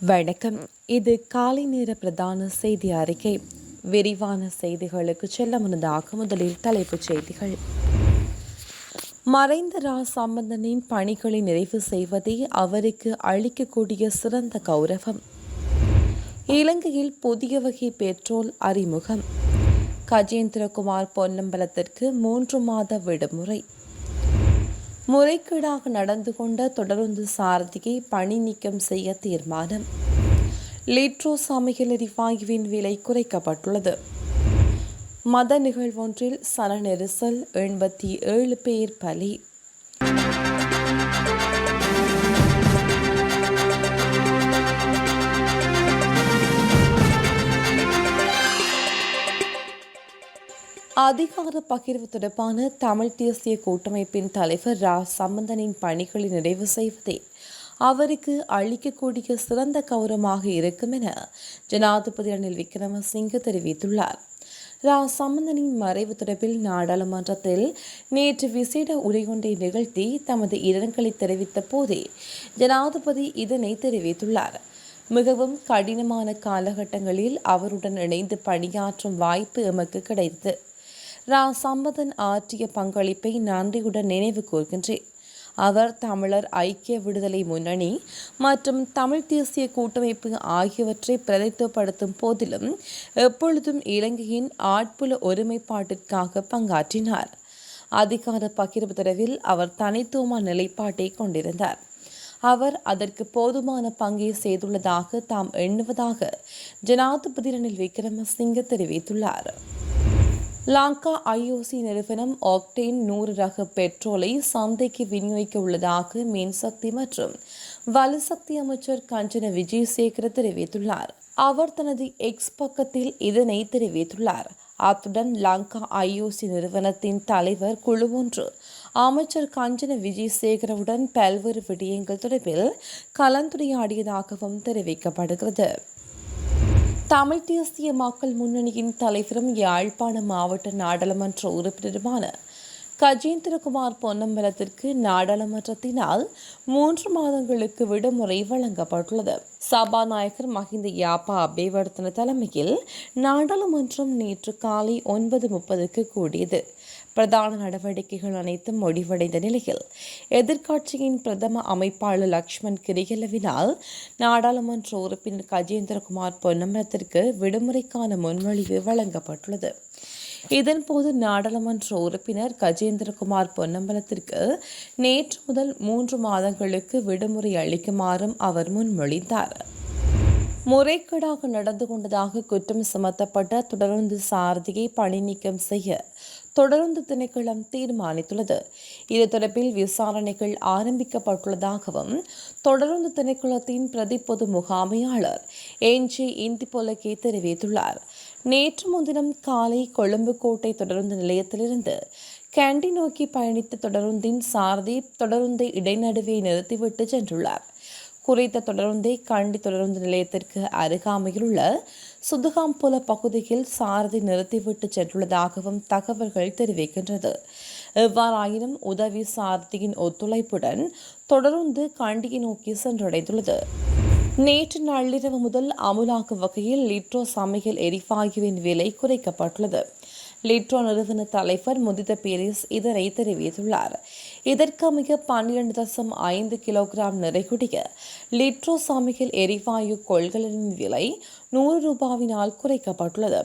வணக்கம். இது காலை நேர பிரதான செய்தி அறிக்கை. விரிவான செய்திகளுக்கு செல்ல முன்னதாக முதலில் தலைப்புச் செய்திகள். மறைந்த ரா சம்பந்தனின் பணிகளை நிறைவு செய்வதே அவருக்கு அளிக்கக்கூடிய சிறந்த கௌரவம். இலங்கையில் புதிய வகை பெட்ரோல் அறிமுகம். கஜேந்திரகுமார் பொன்னம்பலத்திற்கு மூன்று மாத விடுமுறை. முறைகேடாக நடந்து கொண்ட தொடருந்து சாரதியை பணி நீக்கம் செய்ய தீர்மானம். லிட்ரோ சமையல் எரிவாயுவின் விலை குறைக்கப்பட்டுள்ளது. மத நிகழ்வொன்றில் சன நெரிசல் எண்பத்தி ஏழு பேர் பலி. அதிகார பகிர்வு தொடர்பான தமிழ் தேசிய கூட்டமைப்பின் தலைவர் ரா. சம்பந்தனின் பணிகளை நிறைவு செய்வதே அவருக்கு அளிக்கக்கூடிய சிறந்த கௌரவமாக இருக்கும் என ஜனாதிபதி ரணில் விக்ரமசிங்க தெரிவித்துள்ளார். ரா. சம்பந்தனின் மறைவு தொடர்பில் நாடாளுமன்றத்தில் நேற்று விசேட உரையொன்றை நிகழ்த்தி தமது இரங்கலை தெரிவித்த போதே ஜனாதிபதி இதனை தெரிவித்துள்ளார். மிகவும் கடினமான காலகட்டங்களில் அவருடன் இணைந்து பணியாற்றும் வாய்ப்பு எமக்கு கிடைத்தது. ரா சம்பதன் ஆற்றிய பங்களிப்பை நன்றியுடன் நினைவு கூர்கின்றேன். அவர் தமிழர் ஐக்கிய விடுதலை முன்னணி மற்றும் தமிழ் தேசிய கூட்டமைப்பு ஆகியவற்றை பிரதித்துவப்படுத்தும் போதிலும் எப்பொழுதும் இலங்கையின் ஆட்புல ஒருமைப்பாட்டிற்காக பங்காற்றினார். அதிகார பகிர்வு தொடர்பில் அவர் தனித்துவமான நிலைப்பாட்டை கொண்டிருந்தார். அவர் அதற்கு போதுமான பங்கை செய்துள்ளதாக தாம் எண்ணுவதாக ஜனாதிபதி ரணில் விக்ரமசிங்க தெரிவித்துள்ளார். லங்கா ஐஓசி நிறுவனம் ஆக்டேன் நூறு ரக பெட்ரோலை சந்தைக்கு விநியோகிக்க உள்ளதாக மின்சக்தி மற்றும் வலுசக்தி அமைச்சர் கஞ்சன விஜயசேகர தெரிவித்துள்ளார். அவர் தனது எக்ஸ் பக்கத்தில் இதனை தெரிவித்துள்ளார். அத்துடன் லங்கா ஐஓசி நிறுவனத்தின் தலைவர் குழு ஒன்று அமைச்சர் கஞ்சன விஜயசேகரவுடன் பல்வேறு விடயங்கள் தொடர்பில் கலந்துரையாடியதாகவும் தெரிவிக்கப்படுகிறது. தமிழ் தேசிய மக்கள் முன்னணியின் தலைவரும் யாழ்ப்பாண மாவட்ட நாடாளுமன்ற உறுப்பினருமான கஜேந்திரகுமார் பொன்னம்பலத்திற்கு நாடாளுமன்றத்தினால் மூன்று மாதங்களுக்கு விடுமுறை வழங்கப்பட்டுள்ளது. சபாநாயகர் மஹிந்த யாப்பா அபேவர்த்தன தலைமையில் நாடாளுமன்றம் நேற்று காலை ஒன்பது முப்பதுக்கு கூடியது. பிரதான நடவடிக்கைகள் அனைத்தும் முடிவடைந்த நிலையில் எதிர்க்கட்சியின் பிரதம அமைப்பாளர் லக்ஷ்மண் கிரிகலவினால் நாடாளுமன்ற உறுப்பினர் கஜேந்திரகுமார் பொன்னம்பலத்திற்கு விடுமுறைக்கான முன்மொழிவு வழங்கப்பட்டுள்ளது. இதன்போது நாடாளுமன்ற உறுப்பினர் கஜேந்திரகுமார் பொன்னம்பலத்திற்கு நேற்று முதல் மூன்று மாதங்களுக்கு விடுமுறை அளிக்குமாறும் அவர் முன்மொழிந்தார். முறைகேடாக நடந்து கொண்டதாக குற்றம் சுமத்தப்பட்ட தொடர்ந்து சாரதியை பணி நீக்கம் செய்ய தொடர்ந்து திணைக்களம் தீர்மானித்துள்ளது. இது தொடர்பில் விசாரணைகள் ஆரம்பிக்கப்பட்டுள்ளதாகவும் தொடர்ந்து திணைக்களத்தின் பிரதி பொது முகாமையாளர் என் ஜே இந்திபொலகே தெரிவித்துள்ளார். நேற்று முன்தினம் காலை கொழும்பு கோட்டை தொடருந்து நிலையத்திலிருந்து கேண்டி நோக்கி பயணித்த தொடருந்தின் சாரதி தொடருந்தை இடைநடுவே நிறுத்திவிட்டு சென்றுள்ளார். குறித்த தொடருந்தை கண்டி தொடருந்து நிலையத்திற்கு அருகாமையில் உள்ள சுதுகாம்புல பகுதியில் சாரதி நிறுத்திவிட்டு சென்றுள்ளதாகவும் தகவல்கள் தெரிவிக்கின்றது. எவ்வாறாயினும் உதவி சாரதியின் ஒத்துழைப்புடன் தொடருந்து கண்டியை நோக்கி சென்றடைந்துள்ளது. நேற்று நள்ளிரவு முதல் அமுலாக்கு வகையில் லிட்ரோ சமையல் எரிவாயுவின் விலை குறைக்கப்பட்டுள்ளது. லிட்ரோ நிறுவன தலைவர் முதித பேரிஸ் இதனை தெரிவித்துள்ளார். இதற்கமைய பன்னிரண்டு தசம் ஐந்து கிலோகிராம் நிறைகுடிய லிட்ரோ சமையல் எரிவாயு கொள்கலனின் விலை நூறு ரூபாவினால் குறைக்கப்பட்டுள்ளது.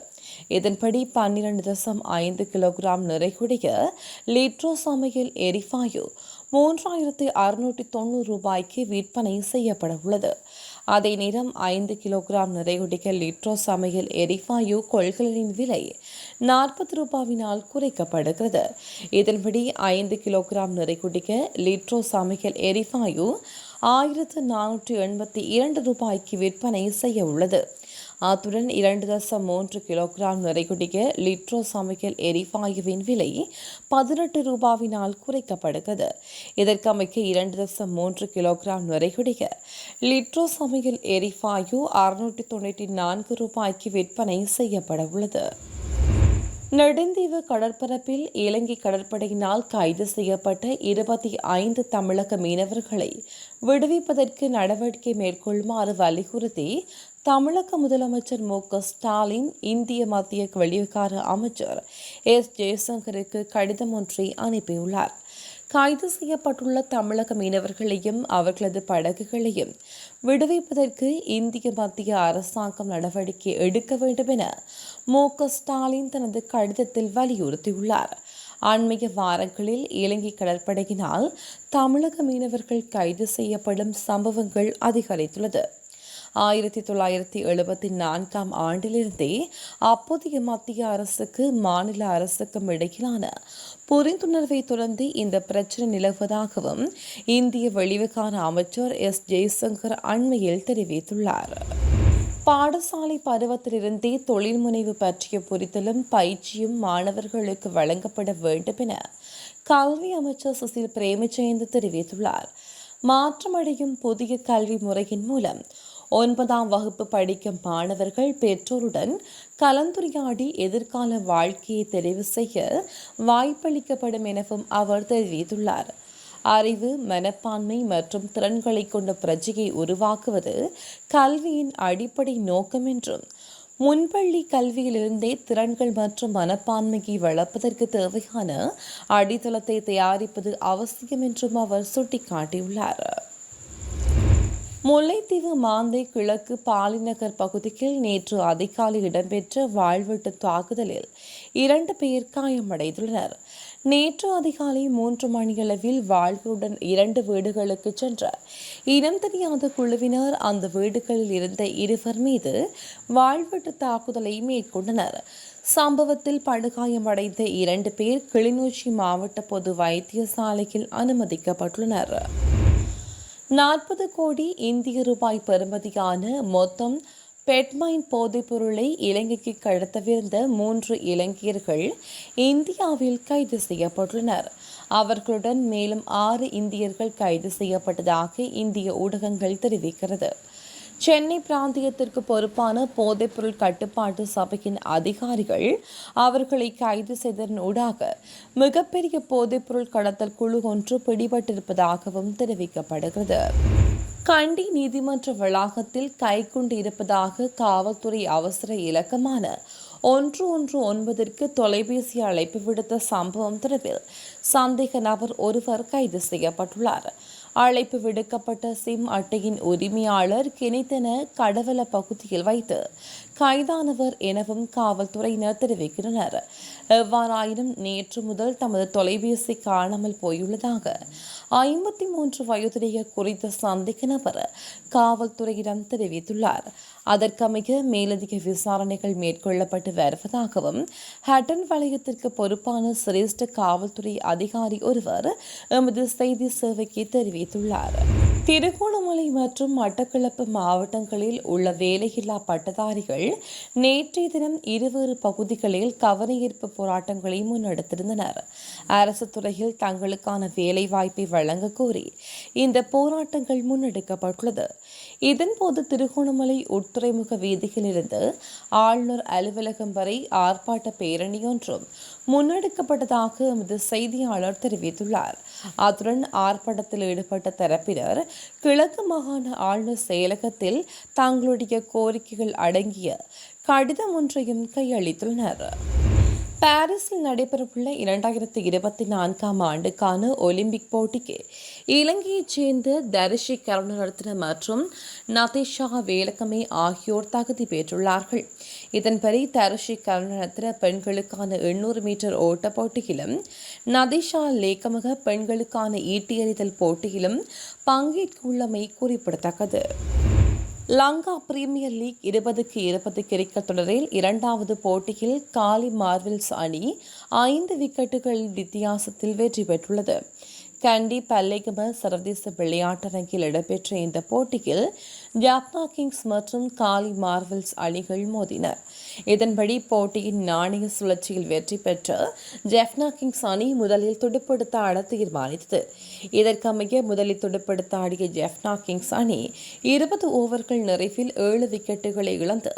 இதன்படி பன்னிரண்டு தசம் ஐந்து கிலோகிராம் நிறைகுடிய லிட்ரோ சமையல் எரிவாயு மூன்றாயிரத்தி அறுநூற்றி தொண்ணூறு ரூபாய்க்கு விற்பனை செய்யப்பட உள்ளது அதே நேரம் ஐந்து கிலோகிராம் நிறையுடைய லிட்ரோ சமையல் எரிவாயு கொள்கலனின் விலை நாற்பது ரூபாவினால் குறைக்கப்படுகிறது. இதன்படி ஐந்து கிலோகிராம் நிறைகுடிய லிட்ரோ சமையல் எரிவாயு ஆயிரத்து நானூற்றி எண்பத்தி இரண்டு ரூபாய்க்கு விற்பனை செய்ய உள்ளது அத்துடன் இரண்டு தசம் மூன்று கிலோகிராம் நிறைகுடிய லிட்ரோ சமையல் எரிவாயுவின் விலை பதினெட்டு ரூபாவினால் குறைக்கப்படுகிறது. இதற்கமைக்க இரண்டு தசம் மூன்று கிலோகிராம் நிறைகுடிய லிட்ரோ சமையல் எரிவாயு அறுநூற்றி தொண்ணூற்றி நான்கு ரூபாய்க்கு விற்பனை செய்யப்பட உள்ளது. நெடுந்தீவு கடற்பரப்பில் இலங்கை கடற்படையினால் கைது செய்யப்பட்ட இருபத்தி ஐந்து தமிழக மீனவர்களை விடுவிப்பதற்கு நடவடிக்கை மேற்கொள்ளுமாறு வலியுறுத்தி தமிழக முதலமைச்சர் மு க ஸ்டாலின் இந்திய மத்திய வெளிவிகார அமைச்சர் எஸ் ஜெயசங்கருக்கு கடிதம் ஒன்றை அனுப்பியுள்ளார். கைது செய்யப்பட்டுள்ள தமிழக மீனவர்களையும் அவர்களது படகுகளையும் விடுவிப்பதற்கு இந்திய மத்திய அரசாங்கம் நடவடிக்கை எடுக்க வேண்டும் என மு க ஸ்டாலின் தனது கடிதத்தில் வலியுறுத்தியுள்ளார். அண்மைய வாரங்களில் இலங்கை கடற்படையினால் தமிழக மீனவர்கள் கைது செய்யப்படும் சம்பவங்கள் அதிகரித்துள்ளது. ஆயிரத்தி தொள்ளாயிரத்தி எழுபத்தி நான்காம் ஆண்டிலிருந்தே அப்போதைய மத்திய அரசுக்கு மாநில அரசுக்கும் இடையிலான புரிந்துணர்வை தொடர்ந்து இந்த பிரச்சனை நிலவுவதாகவும் இந்திய வெளிவுக்கான அமைச்சர் எஸ். ஜெய்சங்கர் அண்மையில் தெரிவித்துள்ளார். பாடசாலை பருவத்திலிருந்தே தொழில் முனைவு பற்றிய புரிதலும் பயிற்சியும் மாணவர்களுக்கு வழங்கப்பட வேண்டும் என கல்வி அமைச்சர் சுசில் பிரேமஜெயந்த் தெரிவித்துள்ளார். மாற்றமடையும் புதிய கல்வி முறையின் மூலம் ஒன்பதாம் வகுப்பு படிக்கும் மாணவர்கள் பெற்றோருடன் கலந்துரையாடி எதிர்கால வாழ்க்கையை தெரிவு செய்ய வாய்ப்பளிக்கப்படும் எனவும் அவர் தெரிவித்துள்ளார். அறிவு மனப்பான்மை மற்றும் திறன்களை கொண்ட பிரஜையை உருவாக்குவது கல்வியின் அடிப்படை நோக்கம் என்றும் முன்பள்ளி கல்வியிலிருந்தே திறன்கள் மற்றும் மனப்பான்மையை வளர்ப்பதற்கு தேவையான அடித்தளத்தை தயாரிப்பது அவசியம் என்றும் அவர் சுட்டிக்காட்டியுள்ளார். முல்லைத்தீவு மாந்தை கிழக்கு பாலிநகர் பகுதியில் நேற்று அதிகாலை இடம்பெற்ற வாழ்வெட்டு தாக்குதலில் இரண்டு பேர் காயமடைந்துள்ளனர். நேற்று அதிகாலை மூன்று மணியளவில் வாழ்வுடன் இரண்டு வீடுகளுக்கு சென்ற இனம் தெரியாத குழுவினர் அந்த வீடுகளில் இருந்த இருவர் மீது வாழ்வெட்டு தாக்குதலை மேற்கொண்டனர். சம்பவத்தில் படுகாயமடைந்த இரண்டு பேர் கிளிநொச்சி மாவட்ட பொது வைத்தியசாலையில் அனுமதிக்கப்பட்டுள்ளனர். நாற்பது கோடி இந்திய ரூபாய் பெறுமதியான மொத்தம் பெட்மைன் போதைப் பொருளை இலங்கைக்கு கடத்தவிருந்த மூன்று இலங்கையர்கள் இந்தியாவில் கைது செய்யப்பட்டுள்ளனர். அவர்களுடன் மேலும் ஆறு இந்தியர்கள் கைது செய்யப்பட்டதாக இந்திய ஊடகங்கள் தெரிவிக்கிறது. சென்னை பிராந்தியத்திற்கு பொறுப்பான போதைப்பொருள் கட்டுப்பாட்டு சபையின் அதிகாரிகள் அவர்களை கைது செய்ததன் ஊடாக மிகப்பெரிய போதைப்பொருள் கடத்தல் குழு ஒன்று பிடிபட்டிருப்பதாகவும் தெரிவிக்கப்படுகிறது. கண்டி நீதிமன்ற வளாகத்தில் கைக்குண்டு இருப்பதாக காவல்துறை அவசர இலக்கமான ஒன்று ஒன்று ஒன்பதற்கு தொலைபேசி அழைப்பு விடுத்த சம்பவம் தொடர்பில் சந்தேக நபர் ஒருவர் கைது செய்யப்பட்டுள்ளார். அழைப்பு விடுக்கப்பட்ட சிம் அட்டையின் உரிமையாளர் கிணைத்தன கடவல பகுதியில் வைத்து கைதானவர் எனவும் காவல்துறையினர் தெரிவிக்கின்றனர். எவ்வாறாயினும் நேற்று முதல் தமது தொலைபேசி காணாமல் போயுள்ளதாக ஐம்பத்தி மூன்று வயதுடைய குறித்த சந்தேக நபர் காவல்துறையிடம் தெரிவித்துள்ளார். அதற்கமைய மேலதிக விசாரணைகள் மேற்கொள்ளப்பட்டு வருவதாகவும் ஹட்டன் வலயத்திற்கு பொறுப்பான சிரேஷ்ட காவல்துறை அதிகாரி ஒருவர் எமது செய்தி சேவைக்கு தெரிவித்துள்ளார். திருகோணமலை மற்றும் மட்டக்களப்பு மாவட்டங்களில் உள்ள வேலையில்லா பட்டதாரிகள் நேற்றைய தினம் இருவேறு பகுதிகளில் கவனஈர்ப்பு போராட்டங்களை முன்னெடுத்திருந்தனர். அரசு துறையில் தங்களுக்கான வேலை வாய்ப்பை வழங்க கோரி இந்த போராட்டங்கள் முன்னெடுக்கப்பட்டுள்ளது. இதன்போது திருகோணமலை உட்துறைமுக வீதியிலிருந்து ஆளுநர் அலுவலகம் வரை ஆர்ப்பாட்ட பேரணி ஒன்றும் முன்னெடுக்கப்பட்டதாக எமது செய்தியாளர் தெரிவித்துள்ளார். அத்துடன் ஆர்ப்பாட்டத்தில் ஈடுபட்ட தரப்பினர் கிழக்கு மாகாண ஆளுநர் செயலகத்தில் தங்களுடைய கோரிக்கைகள் அடங்கிய கடிதம் ஒன்றையும் கையளித்துள்ளனர். பாரிஸில் நடைபெறவுள்ள இரண்டாயிரத்தி இருபத்தி நான்காம் ஆண்டுக்கான ஒலிம்பிக் போட்டிக்கு இலங்கையைச் சேர்ந்த தரிஷி கருணரத்ன மற்றும் நதிஷா வேலக்கமே ஆகியோர் தகுதி பெற்றுள்ளார்கள். இதன்படி தரிஷி கருணரத்ன பெண்களுக்கான எண்ணூறு மீட்டர் ஓட்ட போட்டியிலும் நதிஷா லேக்கமக பெண்களுக்கான ஈட்டியறிதல் போட்டியிலும் பங்கேற்க உள்ளமை குறிப்பிடத்தக்கது. லங்கா பிரீமியர் லீக் இருபதுக்கு இருபது கிரிக்கெட் தொடரில் இரண்டாவது போட்டியில் காலி மார்வில்ஸ் அணி ஐந்து விக்கெட்டுகள் வித்தியாசத்தில் வெற்றி பெற்றுள்ளது. கண்டி பல்லேகம சர்வதேச விளையாட்டரங்கில் இடம்பெற்ற இந்த போட்டியில் ஜாப்னா கிங்ஸ் மற்றும் காலி மார்வல்ஸ் அணிகள் மோதின இதன்படி போட்டியின் நாணய சுழற்சியில் வெற்றி பெற்ற ஜெஃப்னா கிங்ஸ் அணி முதலில் துடுப்படுத்த ஆட தீர்மானித்தது. இதற்கமைய முதலில் துடுப்படுத்த ஆடிய ஜெஃப்னா கிங்ஸ் அணி இருபது ஓவர்கள் நிறைவில் ஏழு விக்கெட்டுகளை இழந்து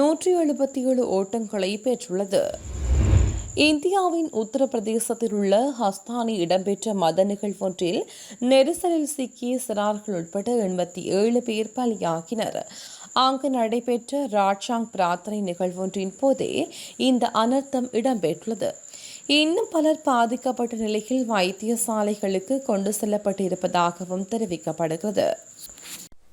நூற்றி எழுபத்தி ஏழு ஓட்டங்களை பெற்றுள்ளது. இந்தியாவின் உத்தரப்பிரதேசத்தில் உள்ள ஹஸ்தானி இடம்பெற்ற மத நிகழ்வொன்றில் நெரிசலில் சிக்கிய சிறார்கள் உட்பட எண்பத்தி ஏழு பேர் பலியாகினர். அங்கு நடைபெற்ற ராட்சாங் பிரார்த்தனை நிகழ்வொன்றின் போதே இந்த அனர்த்தம் இடம்பெற்றுள்ளது. இன்னும் பலர் பாதிக்கப்பட்ட நிலையில் வைத்தியசாலைகளுக்கு கொண்டு செல்லப்பட்டிருப்பதாகவும் தெரிவிக்கப்படுகிறது.